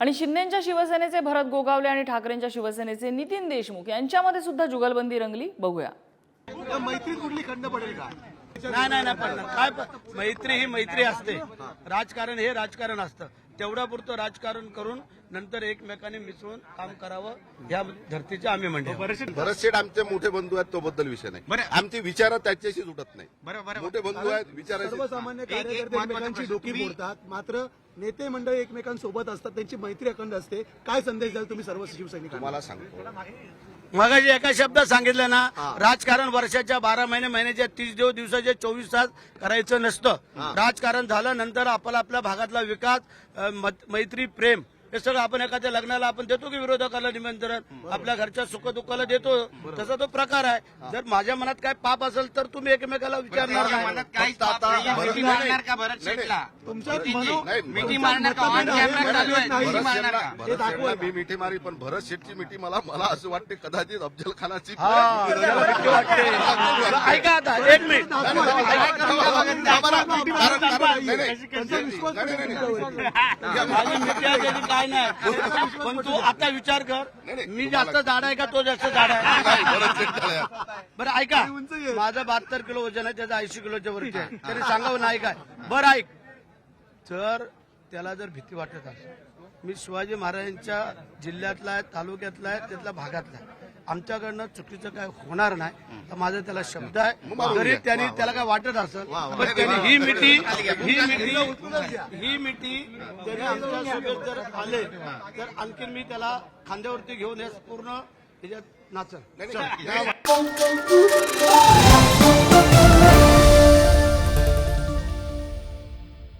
आणि शिंदेच्या शिवसेनेचे भरत गोगावले आणि ठाकरेंच्या शिवसेनेचे नितीन देशमुख यांच्यामध्ये सुद्धा जुगलबंदी रंगली. बघूया. या मैत्रीत कुठली खंड पडेल का? नाही नाही नाही पडणार. काय मैत्री ही मैत्री असते. राजकारण हे राजकारण असतं. तेवढ्या पुरतं राजकारण करून नंतर एकमेकांनी मिसळून काम करावं या धर्तीचे आम्ही म्हणजे भरत शेठ आमचे मोठे बंधू आहेत तो बद्दल विषय नाही. आमची विचार त्याच्याशी जुटत नाही. बरं बरं. मोठे बंधू आहेत विचाराशी सर्वसामान्य कार्यकर्ते. डोकी मोडतात. मात्र नेते मंडळ एकमेकांसोबत असतात त्यांची मैत्री अखंड असते. काय संदेश द्याल तुम्ही सर्व शिवसैनिकांना? तुम्हाला सांगतो. मगाशी एका शब्दात सांगितलं ना राजकारण वर्षाच्या बारा महिने महिन्याच्या तीस दिवस दिवसाचे चोवीस तास करायचं नसतं. राजकारण झालं नंतर आपला आपल्या भागातला विकास मैत्री प्रेम हे सगळं आपण एखाद्या लग्नाला आपण देतो की विरोधकाला निमंत्रण? आपल्या घरच्या सुखदुःखाला देतो. तसा तो प्रकार आहे. जर माझ्या मनात काय पाप असेल तर तुम्ही एकमेकाला विचारणार नाही. मी मिठी मारी पण भरत शेठची मिठी मला मला असं वाटते कदाचित अफजल खानाची ऐका आता एक मिनिट माझी मिठी आहे त्याची काय नाही पण तू आता विचार कर मी जास्त झाड आहे का तो जास्त झाड आहे बरं ऐका. माझं बहात्तर किलो वजन आहे त्याचं ऐंशी किलोच्या वरती आहे तरी सांगावं नाही काय बरं ऐक जर त्याला जर भीती वाटत असेल मी शिवाजी महाराजांच्या जिल्ह्यातला आहे तालुक्यातला आहे त्यातल्या भागातला आहे आमच्याकडनं चुकीचं काय होणार नाही. तर माझा त्याला शब्द आहे. जरी त्यांनी त्याला काय वाटत असेल पण त्यांनी ही मिठी ही मिठी ही मिठी त्यांनी आमच्यासोबत जर आले तर आणखीन मी त्याला खांद्यावरती घेऊन हे पूर्ण त्याच्यात नाचन.